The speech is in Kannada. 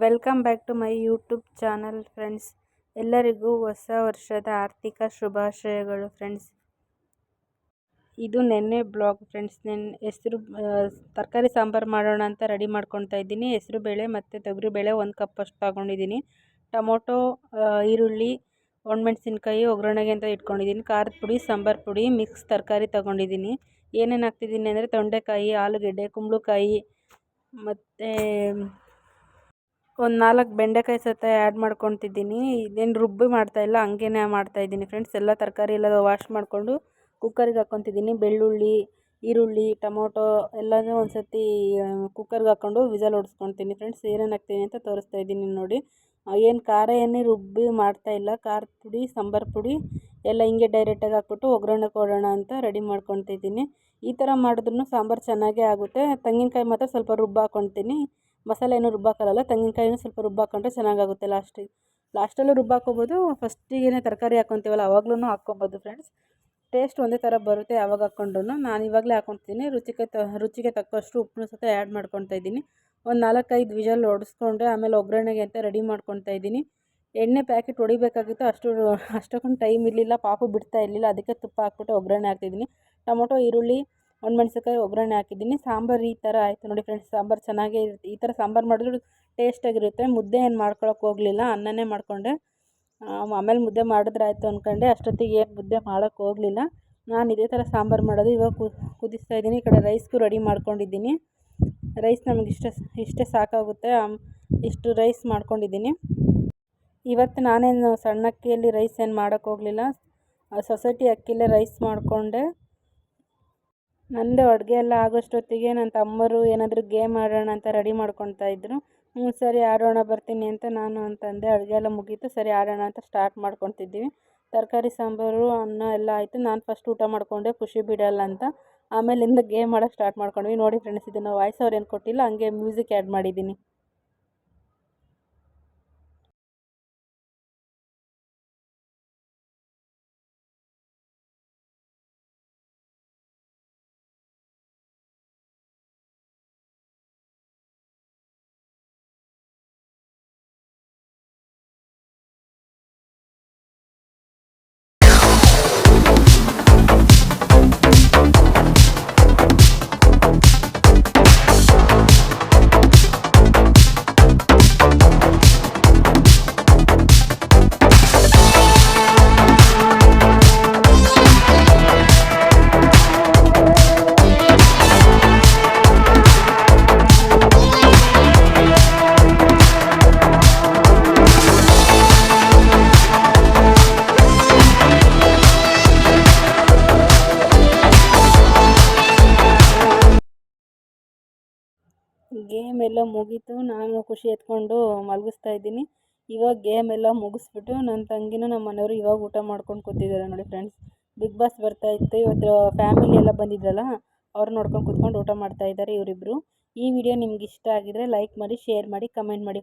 Welcome back to my YouTube channel friends. ಎಲ್ಲರಿಗೂ ಹೊಸ ವರ್ಷದ ಆರ್ಥಿಕ ಶುಭಾಶಯಗಳು ಫ್ರೆಂಡ್ಸ್. ಇದು ನೆನ್ನೆ ಬ್ಲಾಗ್ ಫ್ರೆಂಡ್ಸ್ ನೆನ್ನೆ ಹೆಸರು ತರಕಾರಿ ಸಾಂಬಾರು ಮಾಡೋಣ ಅಂತ ರೆಡಿ ಮಾಡ್ಕೊತಾ ಇದ್ದೀನಿ. ಹೆಸರು ಬೇಳೆ ಮತ್ತು ತೊಗರಿ ಬೇಳೆ ಒಂದು ಕಪ್ ಅಷ್ಟು ತೊಗೊಂಡಿದ್ದೀನಿ. ಟೊಮೊಟೊ ಈರುಳ್ಳಿ, ಒಣಮೆಣ್ಸಿನ್ಕಾಯಿ, ಒಗ್ಗರಣೆಗೆ ಅಂತ ಇಟ್ಕೊಂಡಿದ್ದೀನಿ. ಖಾರದ ಪುಡಿ, ಸಾಂಬಾರು ಪುಡಿ, ಮಿಕ್ಸ್ ತರಕಾರಿ ತೊಗೊಂಡಿದ್ದೀನಿ. ಏನೇನು ಹಾಕ್ತಿದ್ದೀನಿ ಅಂದರೆ ತೊಂಡೆಕಾಯಿ, ಆಲೂಗೆಡ್ಡೆ, ಕುಂಬಳಕಾಯಿ ಮತ್ತು ಒಂದು ನಾಲ್ಕು ಬೆಂಡೆಕಾಯಿ ಸಹಿತ ಆ್ಯಡ್ ಮಾಡ್ಕೊತಿದ್ದೀನಿ. ಇದೇನು ರುಬ್ಬಿ ಮಾಡ್ತಾಯಿಲ್ಲ ಹಂಗೇನೆ ಮಾಡ್ತಾಯಿದ್ದೀನಿ ಫ್ರೆಂಡ್ಸ್ ಎಲ್ಲ ತರಕಾರಿ ಎಲ್ಲ ವಾಶ್ ಮಾಡಿಕೊಂಡು ಕುಕ್ಕರಿಗೆ ಹಾಕ್ಕೊತಿದ್ದೀನಿ ಬೆಳ್ಳುಳ್ಳಿ, ಈರುಳ್ಳಿ, ಟೊಮೊಟೊ ಎಲ್ಲನೂ ಒಂದು ಸರ್ತಿ ಕುಕ್ಕರ್ಗೆ ಹಾಕ್ಕೊಂಡು ವಿಸಲ್ ಹೊಡ್ಸ್ಕೊತೀನಿ ಫ್ರೆಂಡ್ಸ್ ಏನೇನು ಹಾಕ್ತೀನಿ ಅಂತ ತೋರಿಸ್ತಾ ಇದ್ದೀನಿ ನೋಡಿ. ಏನು ಖಾರ ಏನೇ ರುಬ್ಬಿ ಮಾಡ್ತಾಯಿಲ್ಲ ಖಾರದ ಪುಡಿ, ಸಾಂಬಾರು ಪುಡಿ ಎಲ್ಲ ಹಿಂಗೆ ಡೈರೆಕ್ಟಾಗಿ ಹಾಕ್ಬಿಟ್ಟು ಒಗ್ಗರಣೆ ಕೊಡೋಣ ಅಂತ ರೆಡಿ ಮಾಡ್ಕೊತಿದ್ದೀನಿ. ಈ ಥರ ಮಾಡಿದ್ರೂ ಸಾಂಬಾರು ಚೆನ್ನಾಗೇ ಆಗುತ್ತೆ. ತೆಂಗಿನಕಾಯಿ ಮಾತ್ರ ಸ್ವಲ್ಪ ರುಬ್ಬಿ ಹಾಕ್ಕೊತೀನಿ ಮಸಾಲೆ ಏನೂ ರುಬ್ಬಾಕಲ್ಲ ತೆಂಗಿನಕಾಯಿನೂ ಸ್ವಲ್ಪ ರುಬ್ಬಾಕೊಂಡ್ರೆ ಚೆನ್ನಾಗಾಗುತ್ತೆ ಲಾಸ್ಟಿಗೆ ಲಾಸ್ಟಲ್ಲೂ ರುಬ್ಬಾಕೋಬೋದು ಫಸ್ಟಿಗೆ ತರಕಾರಿ ಹಾಕ್ಕೊತೀವಲ್ಲ ಅವಾಗ್ಲೂ ಹಾಕ್ಕೊಬೋದು ಫ್ರೆಂಡ್ಸ್ ಟೇಸ್ಟ್ ಒಂದೇ ಥರ ಬರುತ್ತೆ ಯಾವಾಗ ಹಾಕ್ಕೊಂಡ್ರು ನಾನು ಇವಾಗಲೇ ಹಾಕ್ಕೊತೀನಿ ರುಚಿಗೆ ತ, ರುಚಿಗೆ ತಕ್ಕಷ್ಟು ಉಪ್ಪನ್ನು ಸಹಿತ ಆ್ಯಡ್ ಮಾಡ್ಕೊತಾ ಇದ್ದೀನಿ. ಒಂದು ನಾಲ್ಕೈದು ವಿಜಲ್ ಹೊಡೆಸ್ಕೊಂಡೆ ಆಮೇಲೆ ಒಗ್ಗರಣೆಗೆ ಅಂತ ರೆಡಿ ಮಾಡ್ಕೊತಾ ಇದ್ದೀನಿ. ಎಣ್ಣೆ ಪ್ಯಾಕೆಟ್ ಹೊಡಿಬೇಕಾಗಿತ್ತು, ಅಷ್ಟು ಅಷ್ಟಕ್ಕೊಂದು ಟೈಮ್ ಇರಲಿಲ್ಲ, ಪಾಪು ಬಿಡ್ತಾ ಇರಲಿಲ್ಲ, ಅದಕ್ಕೆ ತುಪ್ಪ ಹಾಕ್ಬಿಟ್ಟು ಒಗ್ಗರಣೆ ಹಾಕ್ತಿದ್ದೀನಿ ಟೊಮೊಟೊ, ಈರುಳ್ಳಿ ಒಣಮೆಣ್ಸಿನ್ಕಾಯಿ, ಒಗ್ಗರಣೆ ಹಾಕಿದ್ದೀನಿ. ಸಾಂಬಾರು ಈ ಥರ ಆಯಿತು ನೋಡಿ ಫ್ರೆಂಡ್ಸ್ ಸಾಂಬಾರು ಚೆನ್ನಾಗೇ ಇರುತ್ತೆ. ಈ ಥರ ಸಾಂಬಾರು ಮಾಡಿದ್ರೆ ಟೇಸ್ಟಾಗಿರುತ್ತೆ ಮುದ್ದೆ ಏನು ಮಾಡ್ಕೊಳಕ್ಕೆ ಹೋಗಲಿಲ್ಲ, ಅನ್ನನೇ ಮಾಡಿಕೊಂಡೆ. ಆಮೇಲೆ ಮುದ್ದೆ ಮಾಡಿದ್ರೆ ಆಯಿತು ಅಂದ್ಕೊಂಡೆ ಅಷ್ಟೊತ್ತಿಗೆ ಏನು ಮುದ್ದೆ ಮಾಡೋಕ್ಕೆ ಹೋಗಲಿಲ್ಲ. ನಾನು ಇದೇ ಥರ ಸಾಂಬಾರು ಮಾಡೋದು. ಇವಾಗ ಕುದಿಸ್ತಾ ಇದ್ದೀನಿ. ಈ ಕಡೆ ರೈಸ್ಗೂ ರೆಡಿ ಮಾಡ್ಕೊಂಡಿದ್ದೀನಿ. ರೈಸ್ ನಮಗೆ ಇಷ್ಟ, ಇಷ್ಟೇ ಸಾಕಾಗುತ್ತೆ. ಇಷ್ಟು ರೈಸ್ ಮಾಡ್ಕೊಂಡಿದ್ದೀನಿ. ಇವತ್ತು ನಾನೇನು ಸಣ್ಣ ಅಕ್ಕಿಯಲ್ಲಿ ರೈಸ್ ಏನು ಮಾಡೋಕ್ಕೆ ಹೋಗಲಿಲ್ಲ. ಸೊಸೈಟಿ ಅಕ್ಕಿಯಲ್ಲೇ ರೈಸ್ ಮಾಡಿಕೊಂಡೆ. ನಂದು ಅಡುಗೆ ಎಲ್ಲ ಆಗೋಷ್ಟೊತ್ತಿಗೆ ನನ್ನ ತಮ್ಮರು ಏನಾದರೂ ಗೇಮ್ ಆಡೋಣ ಅಂತ ರೆಡಿ ಮಾಡ್ಕೊತಾ ಇದ್ದರು ಹ್ಞೂ ಸರಿ ಆಡೋಣ ಬರ್ತೀನಿ ಅಂತ ನಾನು ಅಂತಂದೆ. ಅಡುಗೆ ಎಲ್ಲ ಮುಗೀತು. ಸರಿ ಆಡೋಣ ಅಂತ ಸ್ಟಾರ್ಟ್ ಮಾಡ್ಕೊತಿದ್ದೀವಿ ತರಕಾರಿ, ಸಾಂಬಾರು, ಅನ್ನ ಎಲ್ಲ ಆಯಿತು. ನಾನು ಫಸ್ಟ್ ಊಟ ಮಾಡಿಕೊಂಡೆ. ಖುಷಿ ಬಿಡಲ್ಲ ಅಂತ. ಆಮೇಲಿಂದ ಗೇಮ್ ಆಡೋಕ್ಕೆ ಸ್ಟಾರ್ಟ್ ಮಾಡ್ಕೊಂಡ್ವಿ. ನೋಡಿ ಫ್ರೆಂಡ್ಸ್ ಇದನ್ನು ವಾಯ್ಸ್ ಅವ್ರು ಏನು ಕೊಟ್ಟಿಲ್ಲ, ಹಂಗೆ ಮ್ಯೂಸಿಕ್ ಆ್ಯಡ್ ಮಾಡಿದ್ದೀನಿ ಗೇಮ್ ಎಲ್ಲ ಮುಗೀತು. ನಾನು ಖುಷಿ ಎತ್ಕೊಂಡು ಮಲಗಿಸ್ತಾ ಇದ್ದೀನಿ. ಇವಾಗ ಗೇಮ್ ಎಲ್ಲ ಮುಗಿಸ್ಬಿಟ್ಟು ನನ್ನ ತಂಗಿನೂ ನಮ್ಮ ಮನೆಯವರು ಇವಾಗ ಊಟ ಮಾಡ್ಕೊಂಡು ಕೂತಿದ್ದಾರೆ ನೋಡಿ ಫ್ರೆಂಡ್ಸ್. ಬಿಗ್ ಬಾಸ್ ಬರ್ತಾ ಇತ್ತು. ಇವತ್ತು ಫ್ಯಾಮಿಲಿ ಎಲ್ಲ ಬಂದಿದ್ರಲ್ಲ, ಅವ್ರು ನೋಡ್ಕೊಂಡು ಕೂತ್ಕೊಂಡು ಊಟ ಮಾಡ್ತಾ ಇದ್ದಾರೆ ಇವರಿಬ್ಬರು ಈ ವಿಡಿಯೋ ನಿಮ್ಗೆ ಇಷ್ಟ ಆಗಿದ್ರೆ ಲೈಕ್ ಮಾಡಿ, ಶೇರ್ ಮಾಡಿ, ಕಮೆಂಟ್ ಮಾಡಿ.